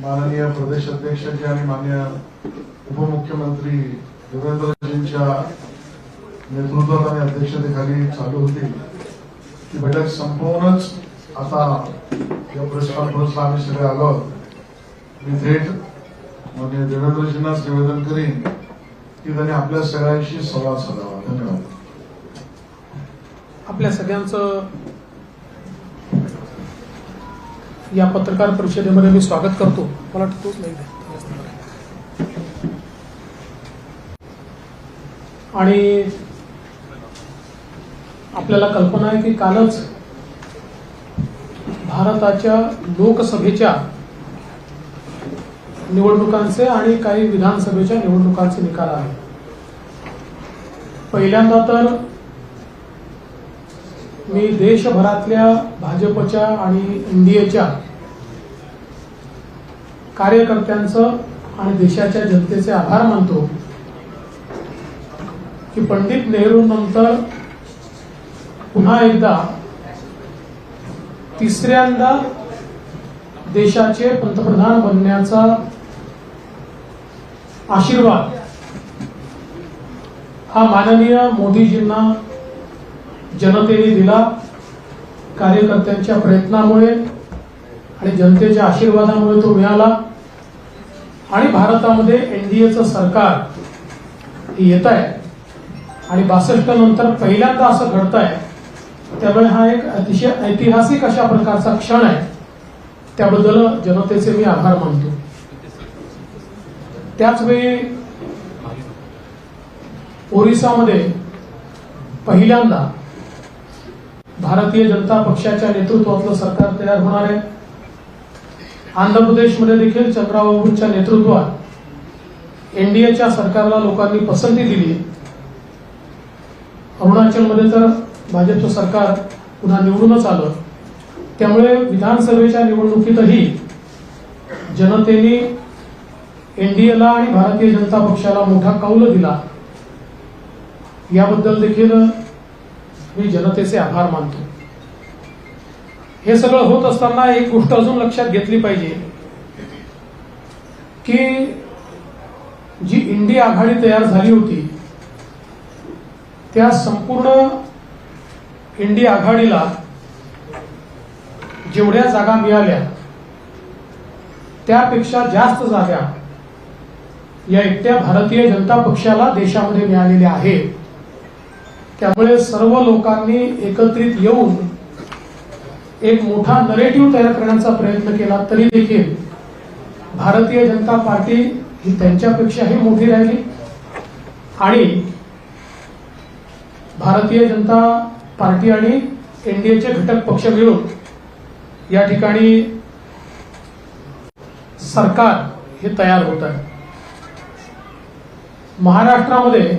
माननीय प्रदेश अध्यक्षांचे आणि मान्य उपमुख्यमंत्री देवेंद्रजींच्या नेतृत्वात आणि अध्यक्षतेखाली चालू होती. ती बैठक संपवूनच आता या प्रेस कॉन्फरन्सला आम्ही सगळे आलो आहोत. मी थेट माननीय देवेंद्रजींनाच निवेदन करीन की त्यांनी आपल्या सगळ्यांशी संवाद साधावा. धन्यवाद. आपल्या सगळ्यांचं या पत्रकार परिषदेमध्ये मी स्वागत करतो. मला वाटतं तोच नाही आणि आपल्याला कल्पना आहे की कालच भारताच्या लोकसभेच्या निवडणुकांचे आणि काही विधानसभेच्या निवडणुकांचे निकाल आहे पहिल्यांदा तर मी देशभरातल्या भाजपच्या आणि एनडीएच्या कार्यकर्त्यांचं आणि देशाच्या जनतेचे आभार मानतो की पंडित नेहरू नंतर पुन्हा एकदा तिसऱ्यांदा देशाचे पंतप्रधान बनण्याचा आशीर्वाद हा माननीय मोदीजींना जनतेने दिला कार्यकर्त्यांच्या प्रयत्नामुळे आणि जनतेच्या आशीर्वादामुळे तो मिळाला. आणि भारतामध्ये एनडीएचं सरकार येत आहे आणि बासष्ट नंतर पहिल्यांदा असं घडत आहे त्यामुळे हा एक अतिशय ऐतिहासिक अशा प्रकारचा क्षण आहे. त्याबद्दल जनतेचे मी आभार मानतो. त्याचवेळी ओरिसामध्ये पहिल्यांदा भारतीय जनता पक्षाच्या नेतृत्वातलं सरकार तयार होणार आहे. आंध्र प्रदेशमध्ये देखील चंद्राबाबूंच्या नेतृत्वात एनडीएच्या सरकारला लोकांनी पसंती दिली अरुणाचलमध्ये तर भाजपचं सरकार पुन्हा निवडूनच आलं. त्यामुळे विधानसभेच्या निवडणुकीतही जनतेने एनडीएला आणि भारतीय जनता पक्षाला मोठा कौल दिला. याबद्दल देखील मी जनतेचे आभार मानतो. हे सगळं होत असताना एक गोष्ट अजून लक्षात घेतली पाहिजे की जी इंडिया आघाडी तयार झाली होती त्या संपूर्ण इंडी आघाडीला जेवढ्या जागा मिळाल्या त्यापेक्षा जास्त जागा या एकट्या भारतीय जनता पक्षाला देशामध्ये मिळालेल्या आहेत. त्यामुळे सर्व लोकांनी एकत्रित येऊन एक मोठा नरेटिव्ह तयार करण्याचा प्रयत्न केला तरी देखील भारतीय जनता पार्टी ही त्यांच्यापेक्षाही मोठी राहिली. आणि भारतीय जनता पार्टी आणि एनडीएचे घटक पक्ष मिळून या ठिकाणी सरकार हे तयार होत आहे. महाराष्ट्रामध्ये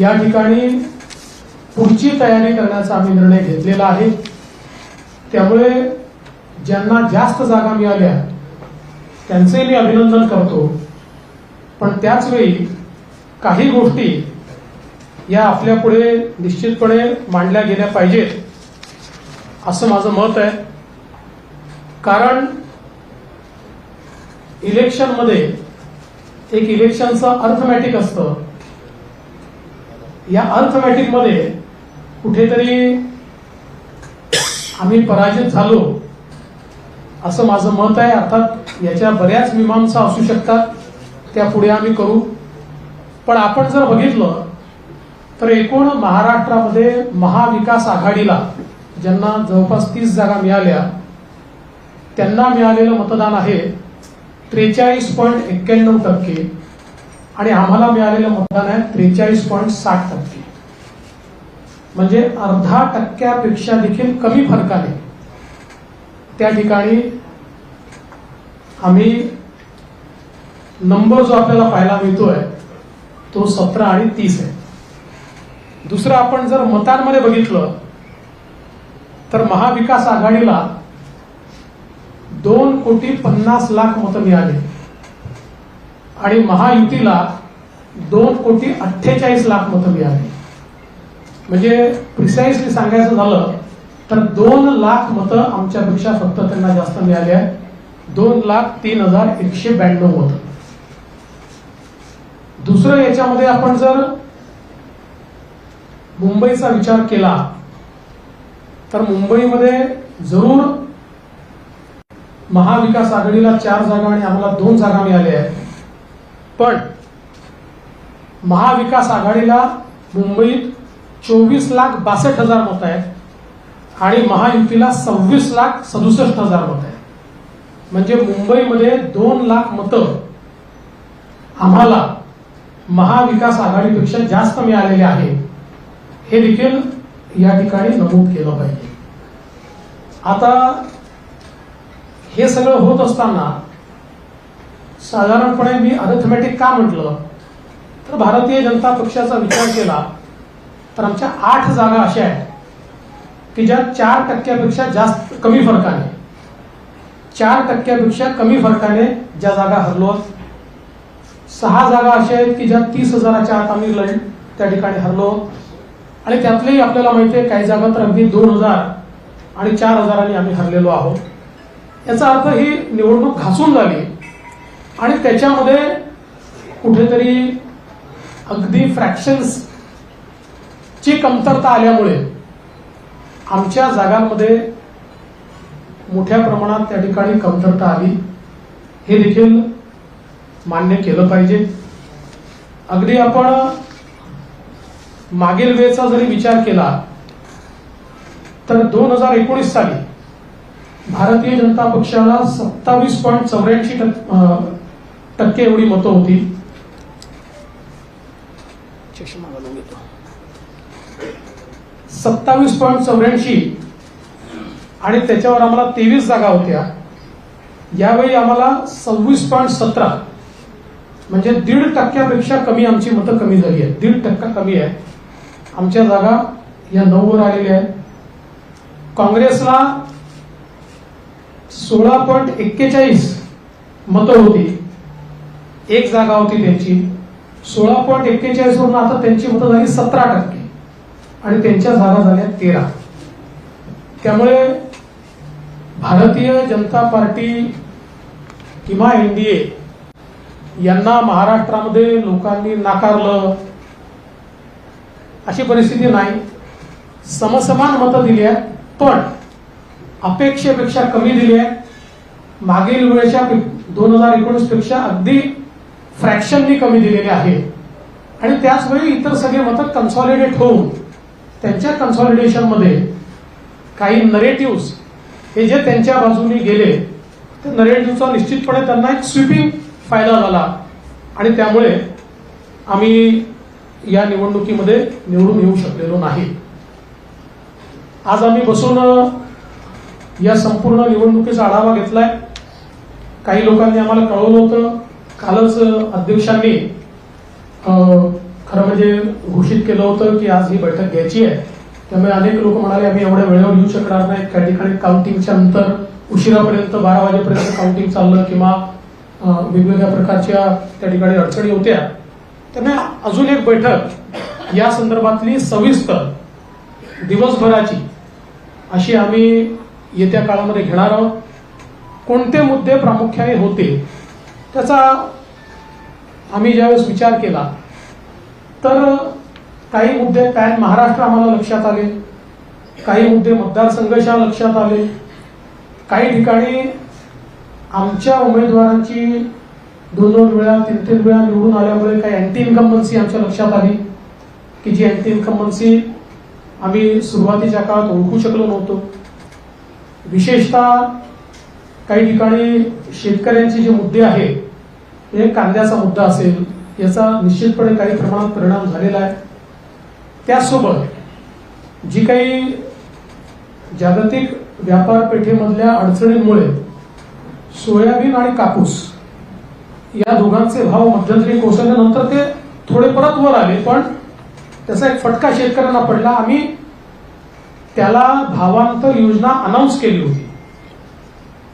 या ठिकाणी पुढची तयारी करण्याचा आम्ही निर्णय घेतलेला आहे. त्यामुळे ज्यांना जास्त जागा मिळाल्या त्यांचे मी अभिनंदन करतो. पण त्याचवेळी काही गोष्टी या आपल्यापुढे निश्चितपणे मांडल्या गेल्या पाहिजेत असं माझं मत आहे. कारण इलेक्शनमध्ये एक इलेक्शनचं अर्थमॅटिक असतं. या अर्थमॅटिकमध्ये कुठेतरी आम्ही पराजित झालो असं माझं मत आहे. अर्थात याच्या बऱ्याच मीमांसा असू शकतात त्या पुढे आम्ही करू. पण आपण जर बघितलं तर एकूण महाराष्ट्रामध्ये महाविकास आघाडीला ज्यांना जवळपास तीस जागा मिळाल्या त्यांना मिळालेलं मतदान आहे त्रेचाळीस पॉईंट एक्क्याण्णव टक्के. आणि आम्हाला मिळालेलं मतदान आहे त्रेचाळीस पॉईंट साठ टक्के. म्हणजे अर्धा टक्क्यापेक्षा देखील कमी फरकाने त्या ठिकाणी आम्ही नंबर जो आपल्याला पाहायला मिळतोय तो सतरा आणि तीस आहे. दुसरं आपण जर मतांमध्ये बघितलं तर महाविकास आघाडीला दोन कोटी पन्नास लाख मतं मिळाली. आणि महायुतीला दोन कोटी अठ्ठेचाळीस लाख मतं मिळाली. म्हणजे प्रिसाइसली सांगायचं झालं तर दोन लाख मतं आमच्यापेक्षा फक्त त्यांना जास्त मिळाली आहे दोन लाख तीन हजार एकशे ब्याण्णव मतं. दुसरं याच्यामध्ये आपण जर मुंबईचा विचार केला तर मुंबईमध्ये जरूर महाविकास आघाडीला चार जागा आणि आम्हाला दोन जागा मिळाल्या आहेत. पण महाविकास आघाडीला मुंबईत चोवीस लाख बासष्ट हजार मत आहेत आणि महायुतीला सव्वीस लाख सदुसष्ट हजार मत आहेत. म्हणजे मुंबईमध्ये दोन लाख मतं आम्हाला महाविकास आघाडीपेक्षा जास्त मिळालेले आहे हे देखील या ठिकाणी नमूद केलं पाहिजे. आता हे सगळं होत असताना साधारणपणे मी अरिथमॅटिक का म्हटलं? तर भारतीय जनता पक्षाचा विचार केला तर आमच्या आठ जागा अशा आहेत की ज्या चार टक्क्यापेक्षा जास्त कमी फरकाने चार टक्क्यापेक्षा कमी फरकाने ज्या जागा हरलो सहा जागा अशा आहेत की ज्या तीस हजाराच्या आत आम्ही लढ त्या ठिकाणी हरलो. आणि त्यातलेही आपल्याला माहिती आहे काही जागा तर अगदी दोन हजार आणि चार हजारांनी आम्ही हरलेलो आहोत. याचा अर्थ ही निवडणूक घासून झाली. आणि त्याच्यामध्ये कुठेतरी अगदी फ्रॅक्शन्स ची कमतरता आल्यामुळे आमच्या जागांमध्ये मोठ्या प्रमाणात त्या ठिकाणी कमतरता आली. हे देखील मान्य केलं पाहिजे. अगदी आपण मागील वेळेचा जरी विचार केला तर दोन हजार एकोणीस साली भारतीय जनता पक्षाला सत्तावीस पॉईंट चौऱ्याऐंशी टक्के एवढी मतं होती. सत्तावीस पॉईंट चौऱ्याऐंशी. आणि त्याच्यावर आम्हाला तेवीस जागा होत्या. यावेळी आम्हाला सव्वीस पॉईंट सतरा. म्हणजे दीड टक्क्यापेक्षा कमी आमची मतं कमी झाली आहेत. दीड टक्का कमी आहे. आमच्या जागा या नऊवर आलेल्या आहेत. काँग्रेसला सोळा पॉईंट एक्केचाळीस मतं होती. एक जागा होती त्यांची. सोळा पॉईंट एक्केचाळीस वरून आता त्यांची मतं झाली सतरा टक्के. आणि त्यांच्या जागा झाल्या तेरा. त्यामुळे भारतीय जनता पार्टी किंवा एनडीए यांना महाराष्ट्रामध्ये लोकांनी नाकारलं. अशी परिस्थिती नाही. समसमान मतं दिली आहेत पण अपेक्षेपेक्षा कमी दिली आहे मागील वेळेच्या दोन हजार एकोणीसपेक्षा अगदी फ्रॅक्शननी कमी दिलेले आहे आणि त्याचवेळी इतर सगळे मतं कन्सॉलिडेट होऊन त्यांच्या कन्सॉलिडेशनमध्ये काही नरेटिव्ह हे जे त्यांच्या बाजूने गेले ते नरेटिव्हचा निश्चितपणे त्यांना एक स्वीपिंग फायदा झाला आणि त्यामुळे आम्ही या निवडणुकीमध्ये निवडून येऊ शकलेलो नाही. आज आम्ही बसून या संपूर्ण निवडणुकीचा आढावा घेतलाय. काही लोकांनी आम्हाला कळवलं होतं. कालच अध्यक्षांनी खरं म्हणजे घोषित केलं होतं की आज ही बैठक घ्यायची आहे. त्यामुळे अनेक लोक म्हणाले आम्ही एवढ्या वेळेवर येऊ शकणार नाही. त्या ठिकाणी काउंटिंगच्या नंतर उशिरापर्यंत बारा वाजेपर्यंत काउंटिंग चाललं किंवा वेगवेगळ्या प्रकारच्या त्या ठिकाणी अडचणी होत्या. त्यामुळे अजून एक बैठक या संदर्भातली सविस्तर दिवसभराची अशी आम्ही येत्या काळामध्ये घेणार आहोत. कोणते मुद्दे प्रामुख्याने होते? त्याचा आम्ही ज्यावेळेस विचार केला तर काही मुद्दे पॅन महाराष्ट्र आम्हाला लक्षात आले काही मुद्दे मतदारसंघाच्या लक्षात आले काही ठिकाणी आमच्या उमेदवारांची दोन दोन वेळा तीन तीन वेळा निवडून आल्यामुळे काही अँटी इन्कम्बन्सी आमच्या लक्षात आली की जी अँटी इन्कम्बन्सी आम्ही सुरुवातीच्या काळात ओळखू शकलो नव्हतो. विशेषतः काही ठिकाणी शेतकऱ्यांचे जे मुद्दे आहेत म्हणजे कांद्याचा मुद्दा असेल याचा निश्चितपणे काही प्रमाणात परिणाम झालेला आहे. त्यासोबत जी काही जागतिक व्यापार पेठेमधल्या अडचणींमुळे सोयाबीन आणि कापूस या दोघांचे भाव मध्यंतरी कोसळल्यानंतर ते थोडे परत वर आले पण त्याचा एक फटका शेतकऱ्यांना पडला. आम्ही त्याला भावांतर योजना अनाऊन्स केली होती.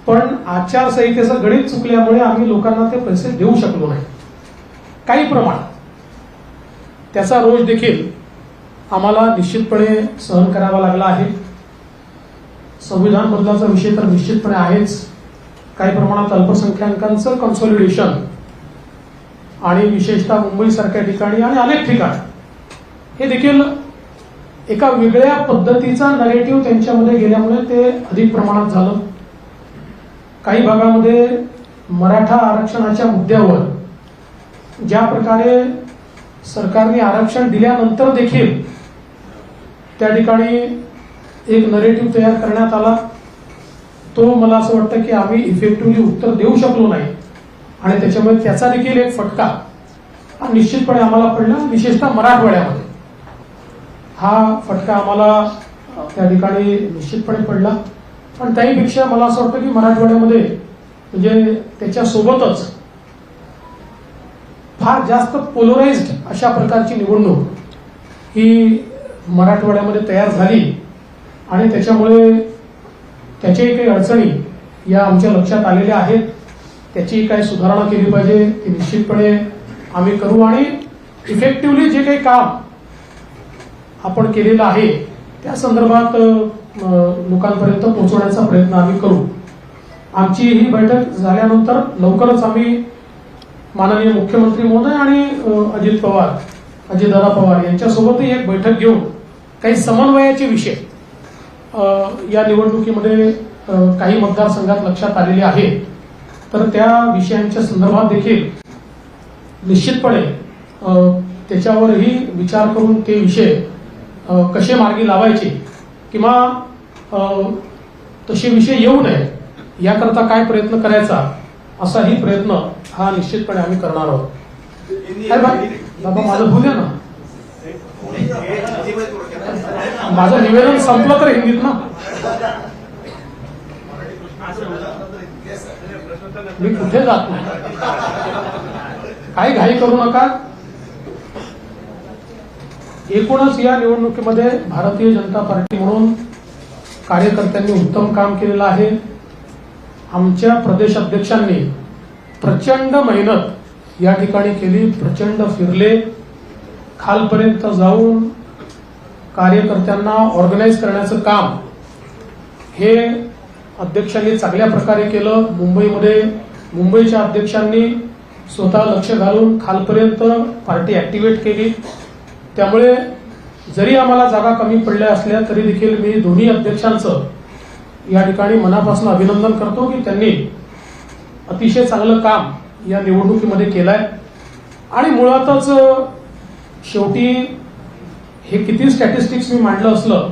पण आचारसंहितेचं गणित चुकल्यामुळे आम्ही लोकांना ते पैसे देऊ शकलो नाही. काही प्रमाणात त्याचा रोज देखील आम्हाला निश्चितपणे सहन करावा लागला आहे. संविधान बदलाचा विषय तर निश्चितपणे आहेच. काही प्रमाणात अल्पसंख्याकांचं कन्सॉलिडेशन आणि विशेषतः मुंबईसारख्या ठिकाणी आणि अनेक ठिकाणी. हे देखील एका वेगळ्या पद्धतीचा नरेटिव्ह त्यांच्यामध्ये गेल्यामुळे ते अधिक प्रमाणात झालं. काही भागामध्ये मराठा आरक्षणाच्या मुद्द्यावर ज्या प्रकारे सरकारने आरक्षण दिल्यानंतर देखील त्या ठिकाणी एक नरेटिव्ह तयार करण्यात आला. तो मला असं वाटतं की आम्ही इफेक्टिव्हली उत्तर देऊ शकलो नाही. आणि त्याच्यामुळे त्याचा देखील एक फटका हा निश्चितपणे आम्हाला पडला विशेषतः मराठवाड्यामध्ये. हा फटका आम्हाला त्या ठिकाणी निश्चितपणे पडला. पण त्याहीपेक्षा मला असं वाटतं की मराठवाड्यामध्ये म्हणजे त्याच्यासोबतच फार जास्त पोलराइज्ड अशा प्रकारची निवडणूक ही मराठवाड्यामध्ये तयार झाली. आणि त्याच्यामुळे त्याच्याही काही अडचणी या आमच्या लक्षात आलेल्या आहेत. त्याची काही सुधारणा केली पाहिजे ती निश्चितपणे आम्ही करू. आणि इफेक्टिव्हली जे काही काम आपण केलेलं आहे त्या संदर्भात लोकांपर्यंत पोहोचवण्याचा प्रयत्न आम्ही करू. आमची ही बैठक झाल्यानंतर लवकरच आम्ही माननीय मुख्यमंत्री महोदय आणि अजित पवार अजितदादा पवार यांच्यासोबतही एक बैठक घेऊन काही समन्वयाचे विषय या निवडणुकीमध्ये काही मतदारसंघात लक्षात आलेले आहेत. तर त्या विषयांच्या संदर्भात देखील निश्चितपणे त्याच्यावरही विचार करून ते विषय कसे मार्गी लावायचे किंवा तसे विषय येऊ नये याकरता काय प्रयत्न करायचा असाही प्रयत्न हा निश्चितपणे आम्ही करणार आहोत. माझं भूल ना? माझं निवेदन संपलं तर हिंदीत ना? मी कुठे जात नाही? काही घाई करू नका. एकूणच या निवडणुकीमध्ये भारतीय जनता पार्टी म्हणून कार्यकर्त्यांनी उत्तम काम केलेलं आहे. आमच्या प्रदेश अध्यक्षांनी प्रचंड मेहनत या ठिकाणी केली प्रचंड फिरले. खालपर्यंत जाऊन कार्यकर्त्यांना ऑर्गनाईज करण्याचं काम हे अध्यक्षांनी चांगल्या प्रकारे केलं. मुंबईमध्ये मुंबईच्या अध्यक्षांनी स्वतः लक्ष घालून खालपर्यंत पार्टी ऍक्टिव्हेट केली. त्यामुळे जरी आम्हाला जागा कमी पडल्या असल्या तरी देखील मी दोन्ही अध्यक्षांचं या ठिकाणी मनापासून अभिनंदन करतो की त्यांनी अतिशय चांगलं काम या निवडणुकीमध्ये केलंय. आणि मुळातच शेवटी हे किती स्टॅटिस्टिक्स मी मांडलं असलं